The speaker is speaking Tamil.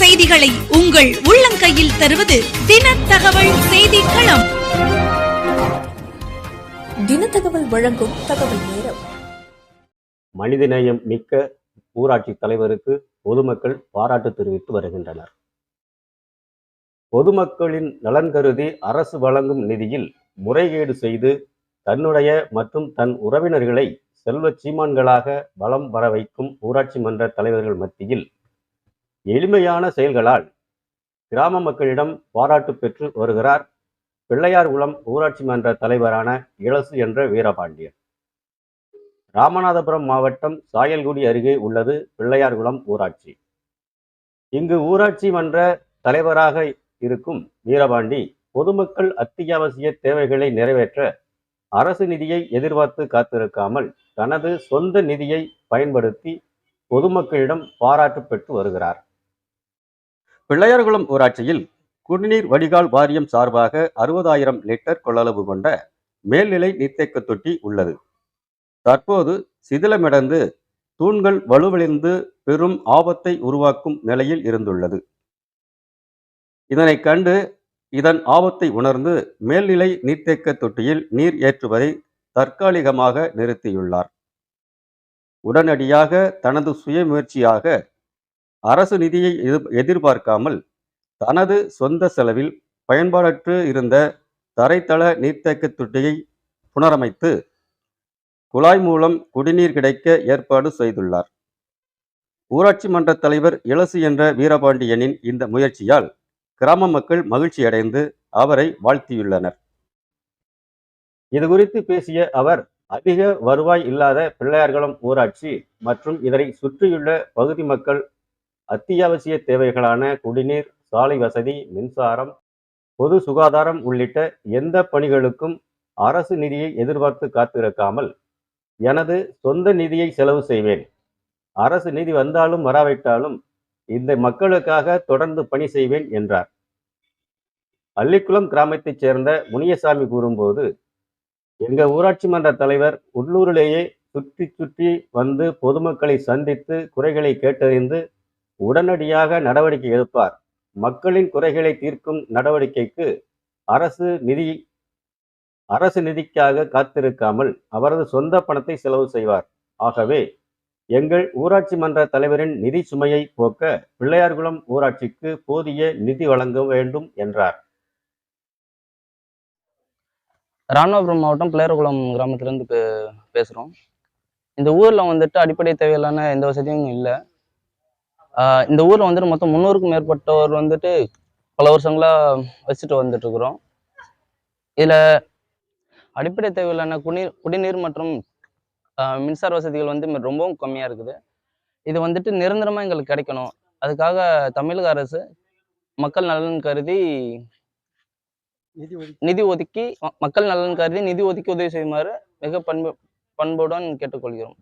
செய்திகளை உங்கள் உள்ளங்கையில் தருவது தின தகவல் செய்தி களம் தினத்தகவல் வழங்கும் தகவல் நேரம். மனிதநேயம் மிக்க ஊராட்சி தலைவருக்கு பொதுமக்கள் பாராட்டு தெரிவித்து வருகின்றனர். பொதுமக்களின் நலன் கருதி அரசு வழங்கும் நிதியில் முறைகேடு செய்து தன்னுடைய மற்றும் தன் உறவினர்களை செல்வச் சீமான்களாக வலம் வர வைக்கும் ஊராட்சி மன்ற தலைவர்கள் மத்தியில் எளிமையான செயல்களால் கிராம மக்களிடம் பாராட்டு பெற்று வருகிறார் பிள்ளையார் குளம் ஊராட்சி மன்ற தலைவரான இளசு என்ற வீரபாண்டியன் ராமநாதபுரம் மாவட்டம் சாயல்குடி அருகே உள்ளது பிள்ளையார்குளம் ஊராட்சி. இங்கு ஊராட்சி மன்ற தலைவராக இருக்கும் வீரபாண்டி பொதுமக்கள் அத்தியாவசிய தேவைகளை நிறைவேற்ற அரசு நிதியை எதிர்பார்த்து காத்திருக்காமல் தனது சொந்த நிதியை பயன்படுத்தி பொதுமக்களிடம் பாராட்டு பெற்று வருகிறார். பிள்ளையார்குளம் ஊராட்சியில் குடிநீர் வடிகால் வாரியம் சார்பாக அறுபதாயிரம் லிட்டர் கொள்ளளவு கொண்ட மேல்நிலை நீர்த்தேக்க தொட்டி உள்ளது. தற்போது சிதிலமிடந்து தூண்கள் வலுவிழந்து பெரும் ஆபத்தை உருவாக்கும் நிலையில் இருந்துள்ளது. இதனை கண்டு இதன் ஆபத்தை உணர்ந்து மேல்நிலை நீர்த்தேக்க தொட்டியில் நீர் ஏற்றுவதை தற்காலிகமாக நிறுத்தியுள்ளார். உடனடியாக தனது சுயமுயற்சியாக அரசு நிதியை எதிர்- எதிர்பார்க்காமல் தனது சொந்த செலவில் பயன்பாடற்று இருந்த தரைத்தள நீர்த்தேக்க தொட்டியை புனரமைத்து குழாய் மூலம் குடிநீர் கிடைக்க ஏற்பாடு செய்துள்ளார். ஊராட்சி மன்ற தலைவர் இளசு என்ற வீரபாண்டியனின் இந்த முயற்சியால் கிராம மக்கள் மகிழ்ச்சியடைந்து அவரை வாழ்த்தியுள்ளனர். இது குறித்து பேசிய அவர் அதிக வருவாய் இல்லாத பிள்ளையார்குளம் ஊராட்சி மற்றும் இதனை சுற்றியுள்ள பகுதி மக்கள் அத்தியாவசிய தேவைகளான குடிநீர் சாலை வசதி மின்சாரம் பொது சுகாதாரம் உள்ளிட்ட எந்த பணிகளுக்கும் அரசு நிதியை எதிர்பார்த்து காத்திருக்காமல் எனது சொந்த நிதியை செலவு செய்வேன். அரசு நிதி வந்தாலும் வராவிட்டாலும் இந்த மக்களுக்காக தொடர்ந்து பணி செய்வேன் என்றார். அள்ளிக்குளம் கிராமத்தைச் சேர்ந்த முனியசாமி கூறும்போது எங்க ஊராட்சி மன்ற தலைவர் உள்ளூரிலேயே சுற்றி சுற்றி வந்து பொதுமக்களை சந்தித்து குறைகளை கேட்டறிந்து உடனடியாக நடவடிக்கை எடுப்பார். மக்களின் குறைகளை தீர்க்கும் நடவடிக்கைக்கு அரசு நிதி அரசு நிதிக்காக காத்திருக்காமல் அவரது சொந்த பணத்தை செலவு செய்வார். ஆகவே எங்கள் ஊராட்சி மன்ற தலைவரின் நிதி சுமையை போக்க பிள்ளையார்குளம் ஊராட்சிக்கு போதிய நிதி வழங்க வேண்டும் என்றார். ராமநாதபுரம் மாவட்டம் பிள்ளையார்குளம் கிராமத்திலிருந்து பே பேசுகிறோம் இந்த ஊரில் வந்துட்டு அடிப்படை தேவையில்லான எந்த வசதியும் இல்லை. இந்த ஊரில் வந்துட்டு மொத்தம் முந்நூறுக்கும் மேற்பட்டவர் வந்துட்டு பல வருஷங்களாக வச்சுட்டு வந்துட்டு இருக்கிறோம் இதில் அடிப்படை தேவையில்லான குடிநீர் குடிநீர் மற்றும் மின்சார வசதிகள் வந்து ரொம்பவும் கம்மியாக இருக்குது. இது வந்துட்டு நிரந்தரமாக எங்களுக்கு கிடைக்கணும். அதுக்காக தமிழக அரசு மக்கள் நலன் கருதி நிதி ஒதுக்கி மக்கள் நலன் கருதி நிதி ஒதுக்கி உதவி செய்யுமாறு மிக பண்பு பண்புடன் கேட்டுக்கொள்கிறோம்.